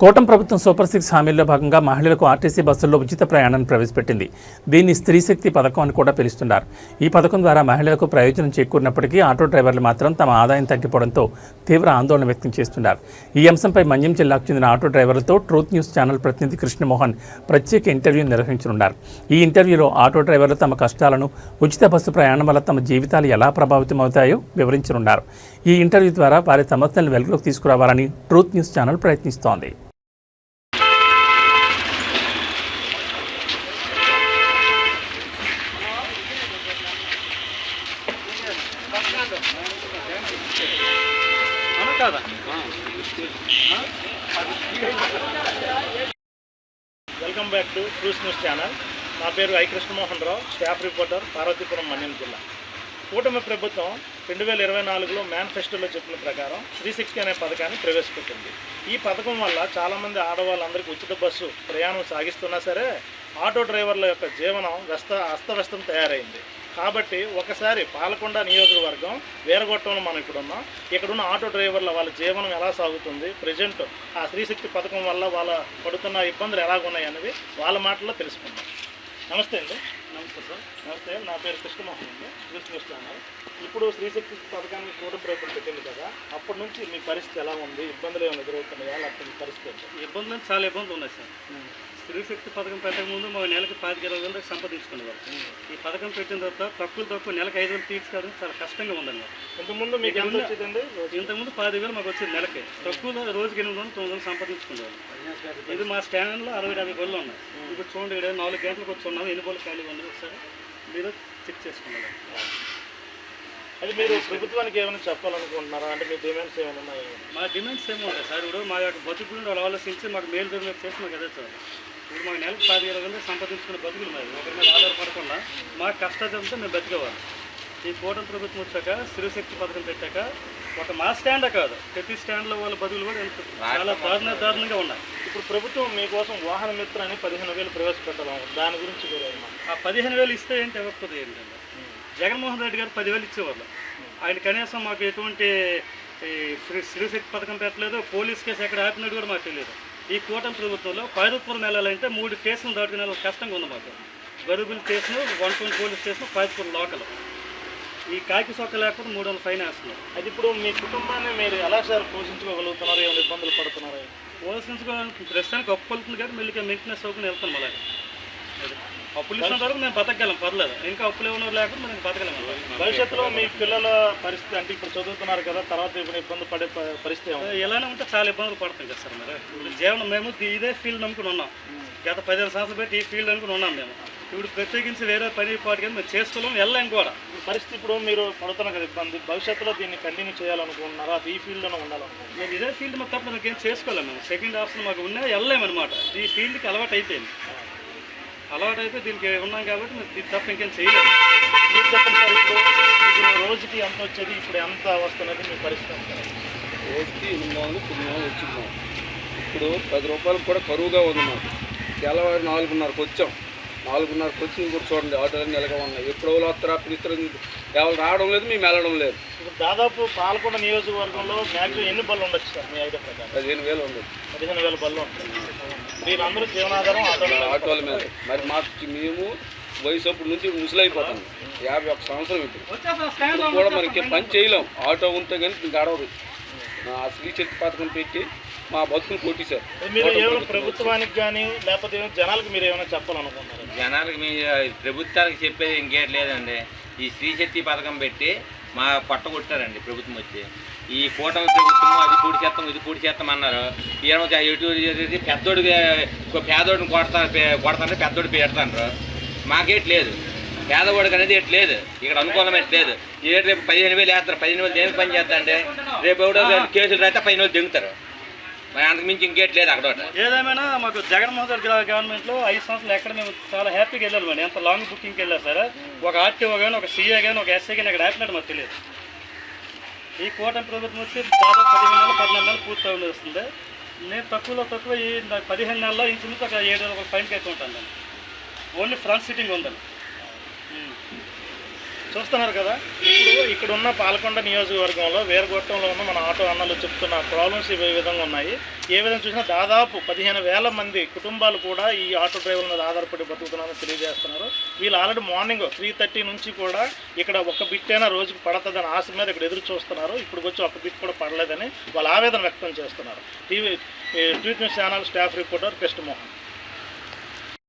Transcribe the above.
కోటం ప్రభుత్వం super six హామీల్లో భాగంగా మహిళలకు ఆర్టీసీ బస్సుల్లో ఉచిత ప్రయాణాన్ని ప్రవేశపెట్టింది. దీన్ని స్త్రీ శక్తి పథకం అని కూడా పిలుస్తున్నారు. ఈ పథకం ద్వారా మహిళలకు ప్రయోజనం చేకూరినప్పటికీ ఆటో డ్రైవర్లు మాత్రం తమ ఆదాయం తగ్గిపోవడంతో తీవ్ర ఆందోళన వ్యక్తం చేస్తున్నారు. ఈ అంశంపై మన్యం జిల్లాకు చెందిన ఆటో డ్రైవర్లతో ట్రూత్ న్యూస్ ఛానల్ ప్రతినిధి కృష్ణమోహన్ ప్రత్యేక ఇంటర్వ్యూ నిర్వహించనున్నారు. ఈ ఇంటర్వ్యూలో ఆటో డ్రైవర్లు తమ కష్టాలను ఉచిత బస్సు ప్రయాణం వల్ల తమ జీవితాలు ఎలా ప్రభావితమవుతాయో వివరించనున్నారు. ఈ ఇంటర్వ్యూ ద్వారా వారి సమస్యలను వెలుగులోకి తీసుకురావాలని ట్రూత్ న్యూస్ ఛానల్ ప్రయత్నిస్తోంది. Welcome back to cruise news channel. నా పేరు I Krishnamohan Rao staff reporter Parvathipuram Manyam జిల్లా. కూటమి ప్రభుత్వం రెండు వేల ఇరవై నాలుగులో మేనిఫెస్టోలో చెప్పిన ప్రకారం త్రీ సిక్స్టీ అనే పథకాన్ని ప్రవేశపెట్టింది. ఈ పథకం వల్ల చాలామంది ఆడవాళ్ళందరికీ ఉచిత బస్సు ప్రయాణం సాగిస్తున్నా సరే ఆటో డ్రైవర్ల యొక్క జీవనం వ్యస్త అస్తవ్యస్తం తయారైంది. కాబట్టి ఒకసారి పాలకొండ నియోజకవర్గం వీరగొట్టంలో మనం ఇప్పుడున్నాం ఇక్కడున్న ఆటో డ్రైవర్ల వాళ్ళ జీవనం ఎలా సాగుతుంది? ప్రజెంట్ ఆ స్త్రీశక్తి పథకం వల్ల వాళ్ళ పడుతున్న ఇబ్బందులు ఎలాగున్నాయి అనేది వాళ్ళ మాటల్లో తెలుసుకుందాం. నమస్తే అండి. నమస్తే సార్. నమస్తే నా పేరు కృష్ణమోహన్ అండి. News channel. ఇప్పుడు స్త్రీశక్తి పథకాన్ని కూటమి ప్రభుత్వం పెట్టింది కదా అప్పటి నుంచి మీ పరిస్థితి ఎలా ఉంది? ఇబ్బందులు ఏమైనా ఎదురవుతున్నాయా? లేకపోతే మీ పరిస్థితి ఏంటి? ఇబ్బందులు చాలా ఇబ్బందులు ఉన్నాయి సార్. స్త్రీ శక్తి పథకం పెట్టక ముందు మా నెలకి పాతిక ఇరవై వేలు దాకా సంపాదించుకునేవారు ఈ పథకం పెట్టిన తర్వాత తక్కువ తక్కువ నెలకు ఐదు వేలు తీర్చుకోవడం చాలా కష్టంగా ఉందండి. ఇంతకుముందు మీకు ఎంత వచ్చేదండి? ఇంతకుముందు పది వేలు మాకు వచ్చేది నెలకి. తక్కువలో రోజుకి ఎనిమిది వందలు తొమ్మిది వందలు సంపాదించుకునేవారు ఇది మా స్టాండ్లో అరవై యాభై బళ్ళు ఉన్నాయి. ఇప్పుడు చూడండి ఇక్కడ నాలుగు గంటలకు వచ్చి ఉన్నాము ఎన్ని బళ్ళు ఖాళీగా ఉన్నాయి ఒకసారి మీరు చెక్ చేసుకున్నారు? అది మీరు ప్రభుత్వానికి ఏమైనా చెప్పాలనుకుంటున్నారా? అంటే మీ డిమాండ్స్ ఏమైనా ఉన్నాయా? మా డిమాండ్స్ ఏమో ఉంటాయి సార్. ఇప్పుడు మా యొక్క బతుకులు వాళ్ళు ఆలోచించి మాకు మేలు జరిగిన చేసి మాకు అదే సార్. ఇప్పుడు మాకు నెలకు పది ఇరవై సంపాదించుకునే బతుకులు మరి. ఒకరి మీద ఆధారపడకుండా మా కష్టాలతో మేము బతికేవాళ్ళం. ఈ కూటమి ప్రభుత్వం వచ్చాక శక్తి పథకం పెట్టాక ఒక మా స్టాండే కాదు. ప్రతి స్టాండ్లో వాళ్ళ బతుకులు కూడా ఎంత చాలా దారుణ దారుణంగా ఉన్నాయి. ఇప్పుడు ప్రభుత్వం మీకోసం వాహన మిత్ర అని పదిహేను వేలు ప్రవేశపెట్టాలి? దాని గురించి ఆ పదిహేను వేలు ఇస్తే ఏంటి ఇవ్వకపోతే ఏంటండి? జగన్మోహన్ రెడ్డి గారు పదివేలు ఇచ్చేవాళ్ళు. ఆయన కనీసం మాకు ఎటువంటి శ్రీశక్తి పథకం పెట్టలేదు పోలీస్ కేసు ఎక్కడ ఆపినట్టు కూడా మాకు తెలియదు. ఈ కూటమి ప్రభుత్వంలో పైరుపురం వెళ్ళాలంటే మూడు స్టేషన్లు దాటుకునే వాళ్ళకి కష్టంగా ఉంది మాకు. గరుగుల station one town police station పైరుపురం local. ఈ కాకి సొక్క లేకపోతే మూడు వందల ఫైన్ వేస్తున్నారు. అది ఇప్పుడు మీ కుటుంబాన్ని మీరు ఎలా సార్ పోషించుకోగలుగుతున్నారు? ఏమైనా ఇబ్బందులు పడుతున్నారా? పోలీసు ప్రస్తుతానికి అప్పు కొలుతుంది కానీ మెల్లిగా మెయింటెనెన్స్ సౌకర్యం వెళ్తాం మళ్ళీ. అప్పులు ఇచ్చిన వరకు మేము బతకగలం పర్లేదు. ఇంకా అప్పులు ఏమన్నా లేకుండా మనం బతకలేం భవిష్యత్తులో మీ పిల్లల పరిస్థితి అంటే ఇప్పుడు చదువుతున్నారు కదా తర్వాత ఇప్పుడు ఇబ్బంది పడే పరిస్థితి ఎలానే ఉంటే చాలా ఇబ్బందులు పడతాం కదా సార్ మరి. జీవనం మేము ఇదే ఫీల్డ్ నమ్ముకుని ఉన్నాం. గత పదిహేను సంవత్సరాలు పెట్టి ఈ ఫీల్డ్ అనుకుని ఉన్నాం మేము. ఇప్పుడు ప్రత్యేకించి వేరే పని పాటు కానీ మేము చేసుకోలేం వెళ్ళాం కూడా. ఈ పరిస్థితి ఇప్పుడు మీరు పడుతున్న కదా ఇబ్బంది. భవిష్యత్తులో దీన్ని కంటిన్యూ చేయాలనుకుంటున్నారా? అది ఈ ఫీల్డ్లోనే ఉండాలనుకుంటున్నారా? మేము ఇదే ఫీల్డ్ మాకు తప్ప మాకేం చేసుకోలేము మేము. సెకండ్ ఆప్షన్ మాకు ఉన్నా వెళ్ళలేమన్నమాట ఈ ఫీల్డ్కి అలవాటు అయిపోయింది. అలవాటు అయితే దీనికి ఉన్నాం కాబట్టి మేము దీనికి తప్ప ఇంకేం చేయలేము మీరు చెప్పండి సార్ ఇప్పుడు మీకు రోజుకి ఎంత వచ్చేది? ఇప్పుడు ఎంత వస్తున్నది? మీ పరిస్థితి? రోజుకి ఎనిమిది వందలు తొమ్మిది వందలు వచ్చిందాం. ఇప్పుడు పది రూపాయలు కూడా కరువుగా ఉంది మాకు. తెల్లవారు నాలుగున్నరకు వచ్చాం. నాలుగున్నరకు వచ్చి ఇంకొక చూడండి ఆటోలు నిలగా ఉన్నాయి. ఎప్పుడు ఎవరు వస్తారా పిలుస్తారు ఎవరు రావడం లేదు మేము వెళ్ళడం లేదు. ఇప్పుడు దాదాపు పాలకొండ నియోజకవర్గంలో మ్యాక్సిమం ఎన్ని బళ్ళు ఉండొచ్చు సార్ మీ ఐడియా ప్రకారం? పదిహేను వేలు ఉంది. పదిహేను వేల బళ్ళు ఉంటాయి. మీరందరూ జీవనాధారం ఆటోల మీద. ఆటోల మీద. మరి మాకు మేము వయసు అప్పుడు నుంచి ముసలైపోతాం యాభై ఒక్క సంవత్సరం ఇప్పుడు. కూడా మనకి పని చేయలేం. ఆటో ఉంటే కానీ గడవదు ఆ స్త్రీ శక్తి పథకం పెట్టి మా బతుకులు కొట్టేశారు మీరు ఏమైనా ప్రభుత్వానికి కానీ లేకపోతే జనాలకు మీరు ఏమైనా చెప్పాలనుకుంటున్నారు? జనాలకు మీ ప్రభుత్వానికి చెప్పేది ఇంకేం లేదండి. ఈ స్త్రీశక్తి పథకం పెట్టి మా పొట్ట కొట్టారండి ప్రభుత్వం వచ్చి. ఈ కూటమి ప్రభుత్వం అది పూడి చేస్తాం ఇది పూడి చేస్తాం అన్నారు. ఎటు పెద్దోడికి ఇంకో పేదోడిని కొడతారు కొడతారంటే పెద్దోడు పెడతారు మాకేటి లేదు. పేదవాడికి అనేది ఎట్ లేదు. ఇక్కడ అనుకూలం ఎట్ లేదు. ఏ రేపు పదిహేను వేలు వేస్తారు. పదిహేను వేలు దేనికి పని చేస్తా అంటే రేపు ఎవడో కేసులు రాస్తే పదిహేను వేలు దిగుతారు. మరి ఇంకేట్ లేదు అక్కడ ఏదేమైనా మాకు జగన్మోహన్ రెడ్డి గారి గవర్నమెంట్లో ఐదు సంవత్సరాలు ఎక్కడ మేము చాలా హ్యాపీగా వెళ్ళాలి మేడం. ఎంత లాంగ్ బుకింగ్కి వెళ్ళా సరే? ఒక ఆర్టీఓ కానీ ఒక సీఏ కానీ ఒక ఎస్ఐ కానీ అక్కడ ఆపినట్టు మాకు తెలియదు. ఈ కూటమి ప్రభుత్వం వచ్చి దాదాపు పదిహేను నెలలు పద్నాలుగు నెలలు పూర్తి వస్తుంది నేను తక్కువలో తక్కువ ఈ పదిహేను నెలల్లో ఇంచుమించు ఒక ఏడు వేల ఒక ఫైన్కి అయితే ఉంటాను ఓన్లీ ఫ్రంట్ సిట్టింగ్ ఉందండి. చూస్తున్నారు కదా? ఇప్పుడు ఇక్కడ ఉన్న పాలకొండ నియోజకవర్గంలో వేరగొట్టంలో ఉన్న మన ఆటో అన్నలు చెప్తున్న ప్రాబ్లమ్స్ ఇవే విధంగా ఉన్నాయి. ఏ విధంగా చూసినా దాదాపు పదిహేను వేల మంది కుటుంబాలు కూడా ఈ ఆటో డ్రైవర్ల మీద ఆధారపడి బతుకుతున్నారని తెలియజేస్తున్నారు. వీళ్ళు ఆల్రెడీ మార్నింగ్ త్రీ థర్టీ నుంచి కూడా ఇక్కడ ఒక బిట్ అయినా రోజుకి పడుతుందని ఆశ మీద ఇక్కడ ఎదురు చూస్తున్నారు. ఇప్పుడు వచ్చి ఒక బిట్ కూడా పడలేదని వాళ్ళు ఆవేదన వ్యక్తం చేస్తున్నారు. TV tweet news channel staff reporter Krishnamohan